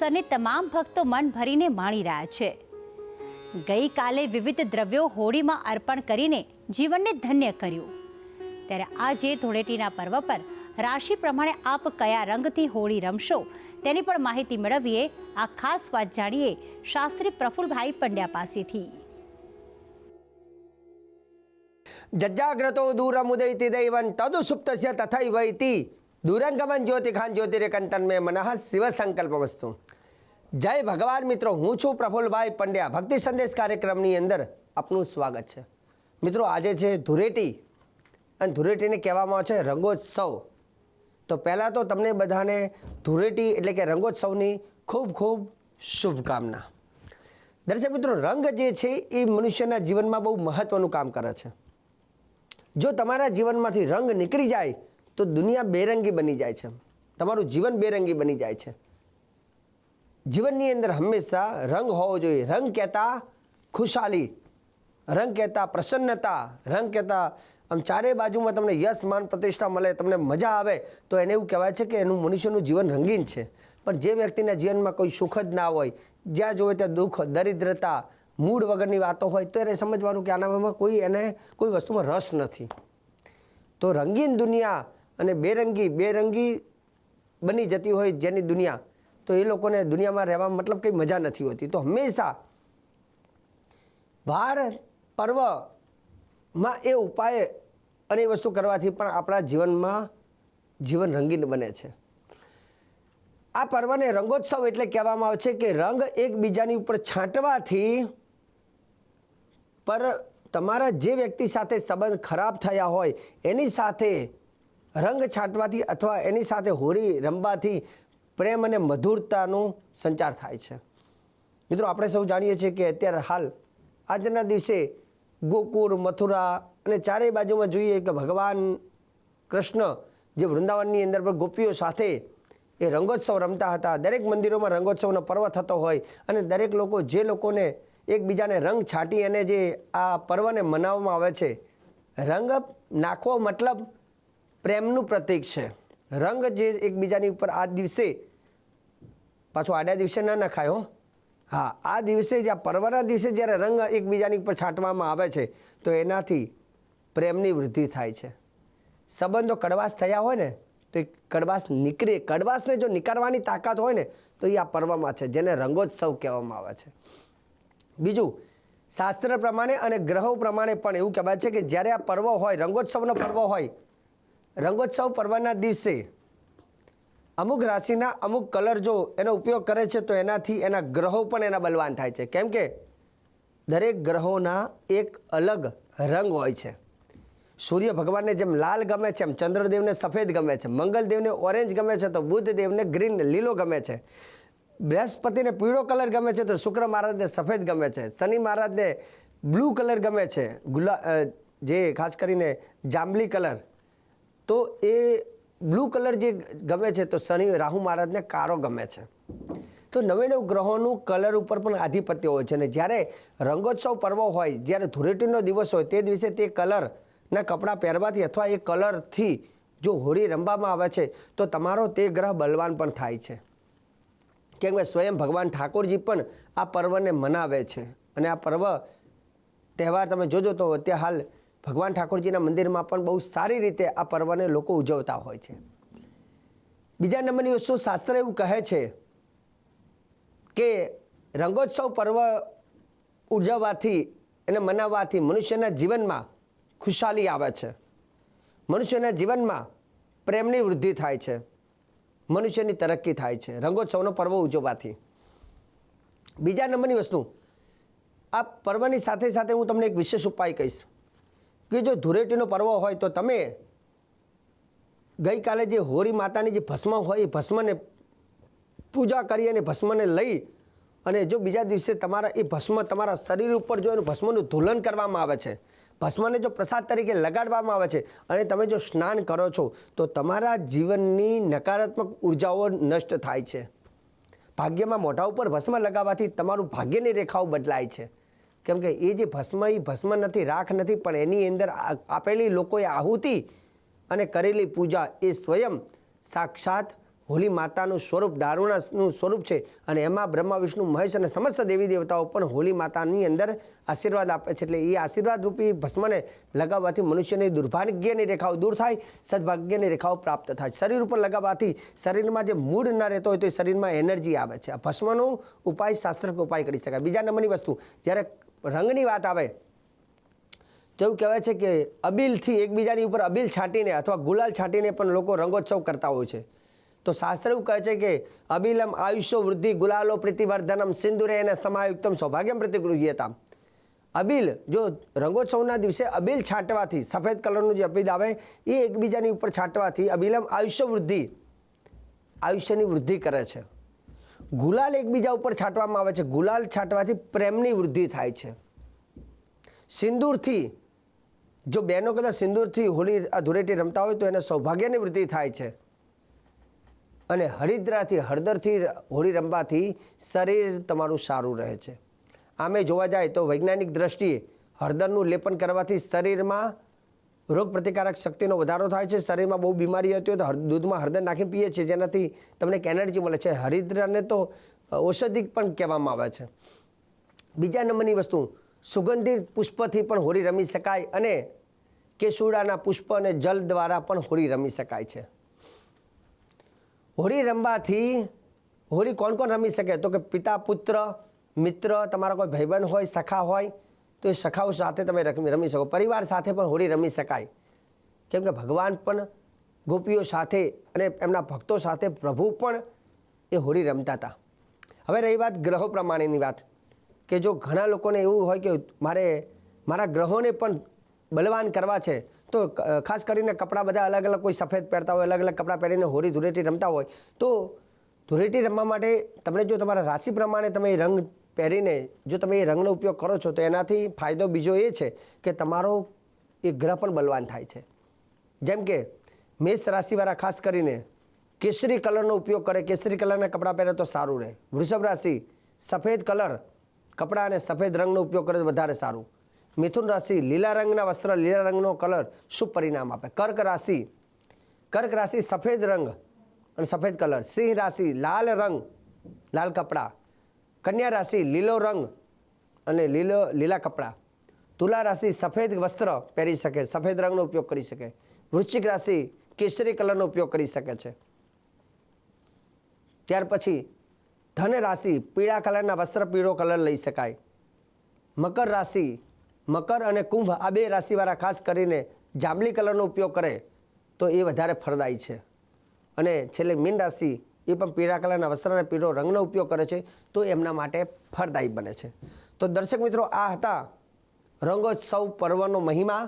અવસરને તમામ ભક્તો મન ભરીને માણી રહ્યા છે. ગઈકાલે વિવિધ દ્રવ્યો હોળીમાં અર્પણ કરીને જીવનને ધન્ય કર્યું. ત્યારે આજે ધૂળેટીના પર્વ પર રાશિ પ્રમાણે આપ કયા રંગથી હોળી રમશો તેની પણ માહિતી મેળવીએ આ ખાસ વાત જાણીએ શાસ્ત્રી પ્રફુલભાઈ પંડ્યા પાસેથી. જજાગ્રતો દૂરમુદૈતિ દૈવન તદુ સુપ્તસ્ય તથૈવૈતિ. દૂરંગમન જ્યોતિખાન જ્યોતિરેકંતન મેં મનઃ શિવ સંકલ્પ વસ્તુ જય ભગવાન મિત્રો, હું છું પ્રફુલભાઈ પંડ્યા. ભક્તિ સંદેશ કાર્યક્રમની અંદર આપનું સ્વાગત છે. મિત્રો, આજે છે ધૂળેટી અને ધૂળેટીને કહેવામાં આવે છે રંગોત્સવ. તો પહેલાં તો તમને બધાને ધૂળેટી એટલે કે રંગોત્સવની ખૂબ ખૂબ શુભકામના. દર્શક મિત્રો, રંગ જે છે એ મનુષ્યના જીવનમાં બહુ મહત્ત્વનું કામ કરે છે. જો તમારા જીવનમાંથી રંગ નીકળી જાય તો દુનિયા બેરંગી બની જાય છે. તમારું જીવન બેરંગી બની જાય છે. જીવનની અંદર હંમેશા રંગ હોવો જોઈએ. રંગ કહેતા ખુશાલી, રંગ કહેતા પ્રસન્નતા, રંગ કહેતા આમ ચારે બાજુમાં તમને યશ, માન, પ્રતિષ્ઠા મળે, તમને મજા આવે, તો એને એવું કહેવાય છે કે એનું મનુષ્યનું જીવન રંગીન છે. પણ જે વ્યક્તિના જીવનમાં કોઈ સુખ જ ના હોય, જ્યાં જોવે ત્યાં દુઃખ, દરિદ્રતા, મૂડ વગરની વાતો હોય, તો એને સમજવાનું કે આનામાં કોઈ એને કોઈ વસ્તુમાં રસ નથી. તો રંગીન દુનિયા અને બેરંગી બેરંગી બની જતી હોય જેની દુનિયા, તો એ લોકોને દુનિયામાં રહેવા મતલબ કંઈ મજા નથી હોતી. તો હંમેશા વાર પર્વમાં એ ઉપાય અને એ વસ્તુ કરવાથી પણ આપણા જીવનમાં જીવન રંગીન બને છે. આ પર્વને રંગોત્સવ એટલે કહેવામાં આવે છે કે રંગ એકબીજાની ઉપર છાંટવાથી પર તમારા જે વ્યક્તિ સાથે સંબંધ ખરાબ થયા હોય, એની સાથે રંગ છાંટવાથી અથવા એની સાથે હોળી રમવાથી પ્રેમ અને મધુરતાનો સંચાર થાય છે. મિત્રો, આપણે સૌ જાણીએ છીએ કે અત્યારે હાલ આજના દિવસે ગોકુળ, મથુરા અને ચારેય બાજુમાં જોઈએ કે ભગવાન કૃષ્ણ જે વૃંદાવનની અંદર પણ ગોપીઓ સાથે એ રંગોત્સવ રમતા હતા. દરેક મંદિરોમાં રંગોત્સવનો પર્વ થતો હોય અને દરેક લોકો જે લોકોને એકબીજાને રંગ છાંટી અને જે આ પર્વને મનાવવામાં આવે છે, રંગ નાખવો મતલબ પ્રેમનું પ્રતીક છે. રંગ જે એકબીજાની ઉપર આ દિવસે પાછું આડા દિવસે ન નખાય હો. હા, આ દિવસે જ, આ પર્વના દિવસે જ્યારે રંગ એકબીજાની ઉપર છાંટવામાં આવે છે, તો એનાથી પ્રેમની વૃદ્ધિ થાય છે. સંબંધો કડવાશ થયા હોય ને, તો એ કડવાશ નીકળે. કડવાશને જો નીકાળવાની તાકાત હોય ને, તો એ આ પર્વમાં છે, જેને રંગોત્સવ કહેવામાં આવે છે. બીજું, શાસ્ત્ર પ્રમાણે અને ગ્રહો પ્રમાણે પણ એવું કહેવાય છે કે જ્યારે આ પર્વ હોય, રંગોત્સવનો પર્વ હોય રંગોત્સવ પર્વના દિવસે અમુક રાશિના અમુક કલર જો એનો ઉપયોગ કરે છે તો એનાથી એના ગ્રહો પણ એના બલવાન થાય છે. કેમ કે દરેક ગ્રહોના એક અલગ રંગ હોય છે. સૂર્ય ભગવાનને જેમ લાલ ગમે છે, એમ ચંદ્રદેવને સફેદ ગમે છે, મંગલદેવને ઓરેન્જ ગમે છે, તો બુદ્ધદેવને ગ્રીન, લીલો ગમે છે. બૃહસ્પતિને પીળો કલર ગમે છે, તો શુક્ર મહારાજને સફેદ ગમે છે. શનિ મહારાજને બ્લુ કલર ગમે છે. ગુલા જે ખાસ કરીને જાંબલી કલર તો એ બ્લુ કલર જે ગમે છે, તો શનિ, રાહુ મહારાજને કાળો ગમે છે. તો નવે નવ ગ્રહોનું કલર ઉપર પણ આધિપત્ય હોય છે અને જ્યારે રંગોત્સવ પર્વ હોય, જ્યારે ધૂળેટીનો દિવસ હોય, તે દિવસે તે કલરના કપડાં પહેરવાથી અથવા એ કલરથી જો હોળી રમવામાં આવે છે, તો તમારો તે ગ્રહ બલવાન પણ થાય છે. કેમ કે સ્વયં ભગવાન ઠાકોરજી પણ આ પર્વને મનાવે છે. અને આ પર્વ તહેવાર તમે જોજો તો અત્યારે હાલ ભગવાન ઠાકોરજીના મંદિરમાં પણ બહુ સારી રીતે આ પર્વને લોકો ઉજવતા હોય છે. બીજા નંબરની વસ્તુ શાસ્ત્ર એવું કહે છે કે રંગોત્સવ પર્વ ઉજવવાથી અને મનાવવાથી મનુષ્યના જીવનમાં ખુશાલી આવે છે. મનુષ્યના જીવનમાં પ્રેમની વૃદ્ધિ થાય છે. મનુષ્યની તરક્કી થાય છે. રંગોત્સવનો પર્વ ઉજવવાથી. બીજા નંબરની વસ્તુ, આ પર્વની સાથે સાથે હું તમને એક વિશેષ ઉપાય કહીશ. કે જો ધૂળેટીનો પર્વ હોય તો તમે ગઈકાલે જે હોળી માતાની જે ભસ્મ હોય એ ભસ્મને પૂજા કરી અને ભસ્મને લઈ અને જો બીજા દિવસે તમારા એ ભસ્મ તમારા શરીર ઉપર જો એનું ભસ્મનું ધુલન કરવામાં આવે છે, ભસ્મને જો પ્રસાદ તરીકે લગાડવામાં આવે છે અને તમે જો સ્નાન કરો છો, તો તમારા જીવનની નકારાત્મક ઉર્જાઓ નષ્ટ થાય છે. ભાગ્યમાં મોઢા ઉપર ભસ્મ લગાવવાથી તમારું ભાગ્યની રેખાઓ બદલાય છે. કેમ કે એ જે ભસ્મ, એ ભસ્મ નથી, રાખ નથી, પણ એની અંદર આપેલી લોકોએ આહુતિ અને કરેલી પૂજા એ સ્વયં સાક્ષાત હોલી માતાનું સ્વરૂપ, દારૂણાનું સ્વરૂપ છે. અને એમાં બ્રહ્મા, વિષ્ણુ, મહેશ અને સમસ્ત દેવી દેવતાઓ પણ હોલી માતાની અંદર આશીર્વાદ આપે છે. એટલે એ આશીર્વાદ રૂપી ભસ્મને લગાવવાથી મનુષ્યની દુર્ભાગ્યની રેખાઓ દૂર થાય, સદભાગ્યની રેખાઓ પ્રાપ્ત થાય. શરીર ઉપર લગાવવાથી શરીરમાં જે મૂડ ન રહેતો હોય તો એ શરીરમાં એનર્જી આવે છે. આ ભસ્મનો ઉપાય શાસ્ત્રક ઉપાય કરી શકાય. બીજા નંબરની વસ્તુ, જ્યારે રંગની વાત આવે. તો એવું કહેવાય છે કે અબીલથી એકબીજાની ઉપર અબીલ છાંટીને અથવા ગુલાલ છાંટીને પણ લોકો રંગોત્સવ કરતા હોય છે. તો શાસ્ત્ર એવું કહે છે કે અબિલમ આયુષ્ય વૃદ્ધિ ગુલાલો પ્રીતિવર્ધનમ સિંદુરે અને સમાયુક્તમ સૌભાગ્યમ પ્રતિગૃહ્યતા. અબીલ જો રંગોત્સવના દિવસે અબીલ છાંટવાથી સફેદ કલરનું જે અબીલ આવે એ એકબીજાની ઉપર છાંટવાથી અબિલમ આયુષ્ય વૃદ્ધિ, આયુષ્યની વૃદ્ધિ કરે છે. ગુલાલ એકબીજા ઉપર છાંટવામાં આવે છે. ગુલાલ છાંટવાથી પ્રેમની વૃદ્ધિ થાય છે. સિંદૂરથી, જો બહેનો કદાચ સિંદૂરથી હોળી ધૂળેટી રમતા હોય તો એને સૌભાગ્યની વૃદ્ધિ થાય છે. અને હરિદ્રાથી, હળદરથી હોળી રમવાથી શરીર તમારું સારું રહે છે. આમે જોવા જાય તો વૈજ્ઞાનિક દ્રષ્ટિએ હળદરનું લેપન કરવાથી શરીરમાં રોગ પ્રતિકારક શક્તિનો વધારો થાય છે. શરીરમાં બહુ બીમારી હતી તો દૂધમાં હળદર નાખીને પીએ છીએ. જેનાથી તમને કેનર્જી મળે છે. હરિદ્રાને તો ઔષધિક પણ કહેવામાં આવે છે. બીજા નંબરની વસ્તુ, સુગંધિત પુષ્પથી પણ હોળી રમી શકાય અને કેસુડાના પુષ્પ અને જલ દ્વારા પણ હોળી રમી શકાય છે. હોળી રમવાથી, હોળી કોણ કોણ રમી શકે? તો કે પિતા, પુત્ર, મિત્ર, તમારા કોઈ ભાઈબંધ હોય, સખા હોય તો એ સખાઓ સાથે તમે રમી રમી શકો. પરિવાર સાથે પણ હોળી રમી શકાય. કેમ કે ભગવાન પણ ગોપીઓ સાથે અને એમના ભક્તો સાથે પ્રભુ પણ એ હોળી રમતા હતા. હવે રહી વાત ગ્રહો પ્રમાણેની વાત. કે જો ઘણા લોકોને એવું હોય કે મારે, મારા ગ્રહોને પણ બલવાન કરવા છે, તો ખાસ કરીને કપડાં બધા અલગ અલગ કોઈ સફેદ પહેરતા હોય અલગ અલગ કપડાં પહેરીને હોળી ધૂળેટી રમતા હોય, તો ધૂળેટી રમવા માટે તમને જો તમારા રાશિ પ્રમાણે તમે રંગ પહેરીને જો તમે એ રંગનો ઉપયોગ કરો છો તો એનાથી ફાયદો બીજો એ છે કે તમારો એ ગ્રહ પણ બલવાન થાય છે. જેમ કે મેષ રાશિવાળા ખાસ કરીને કેસરી કલરનો ઉપયોગ કરે, કેસરી કલરના કપડાં પહેરે તો સારું રહે. વૃષભ રાશિ સફેદ કલર કપડાં અને સફેદ રંગનો ઉપયોગ કરે તો વધારે સારું. મિથુન રાશિ લીલા રંગના વસ્ત્ર, લીલા રંગનો કલર શુભ પરિણામ આપે. કર્ક રાશિ કર્ક રાશિ સફેદ રંગ અને સફેદ કલર. સિંહ રાશિ લાલ રંગ, લાલ કપડાં. કન્યા રાશિ લીલો રંગ અને લીલો, લીલા કપડાં. તુલા રાશિ સફેદ વસ્ત્ર પહેરી શકે, સફેદ રંગનો ઉપયોગ કરી શકે. વૃશ્ચિક રાશિ કેસરી કલરનો ઉપયોગ કરી શકે છે. ત્યાર પછી ધન રાશિ પીળા કલરના વસ્ત્ર પીળો કલર લઈ શકાય. મકર રાશિ, મકર અને કુંભ આ બે રાશિવાળા ખાસ કરીને જાંબલી કલરનો ઉપયોગ કરે તો એ વધારે ફળદાયી છે. અને છેલ્લે મીન રાશિ એ પણ પીળા કલરના વસ્ત્રના પીળો રંગનો ઉપયોગ કરે છે, તો એમના માટે ફળદાયી બને છે. તો દર્શક મિત્રો, આ હતા રંગોત્સવ પર્વનો મહિમા.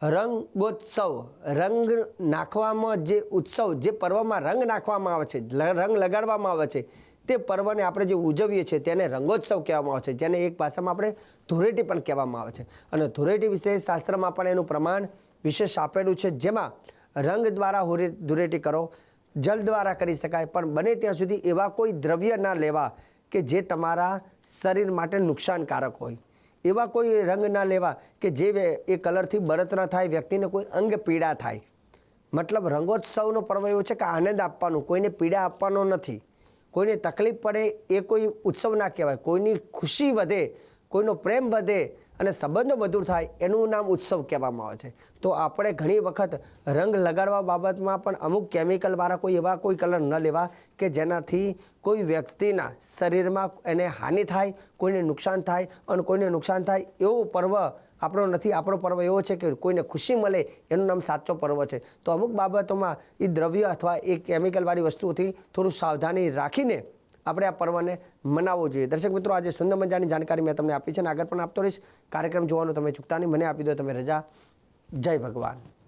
રંગોત્સવ, રંગ નાખવામાં જે ઉત્સવ, જે પર્વમાં રંગ નાખવામાં આવે છે રંગ લગાડવામાં આવે છે, તે પર્વને આપણે જે ઉજવીએ છીએ તેને રંગોત્સવ કહેવામાં આવે છે, જેને એક ભાષામાં આપણે ધૂળેટી પણ કહેવામાં આવે છે. અને ધૂળેટી વિશે શાસ્ત્રમાં પણ એનું પ્રમાણ વિશેષ આપેલું છે, જેમાં રંગ દ્વારા ધૂળેટી કરો જલ દ્વારા કરી શકાય. પણ બને ત્યાં સુધી એવા કોઈ દ્રવ્ય ના લેવા કે જે તમારા શરીર માટે નુકસાનકારક હોય. એવા કોઈ રંગ ના લેવા કે જે એ કલરથી બળતરા થાય, વ્યક્તિને કોઈ અંગ પીડા થાય. મતલબ રંગોત્સવનો પર્વ એવો છે કે આનંદ આપવાનો, કોઈને પીડા આપવાનો નથી. કોઈને તકલીફ પડે એ કોઈ ઉત્સવ ના કહેવાય. કોઈની ખુશી વધે, કોઈનો પ્રેમ વધે અને સંબંધો મધુર થાય એનું નામ ઉત્સવ કહેવામાં આવે છે. તો આપણે ઘણી વખત રંગ લગાડવા બાબતમાં પણ અમુક કેમિકલવાળા કોઈ એવા કોઈ કલર ન લેવા કે જેનાથી કોઈ વ્યક્તિના શરીરમાં એને હાનિ થાય, કોઈને નુકસાન થાય અને કોઈને નુકસાન થાય એવો પર્વ આપણો નથી, આપણો પર્વ એવો છે કે કોઈને ખુશી મળે એનું નામ સાચો પર્વ છે. તો અમુક બાબતોમાં એ દ્રવ્ય અથવા એ કેમિકલવાળી વસ્તુઓથી થોડું સાવધાની રાખીને આપણે આ પર્વને મનાવવો જોઈએ. દર્શક મિત્રો, આજે સુંદર મજાની જાણકારી મેં તમને આપી છે અને આગળ પણ આપતો રહીશ. કાર્યક્રમ જોવાનું તમે ચૂકતા નહીં. મને આપી દો, તમે રજા. જય ભગવાન.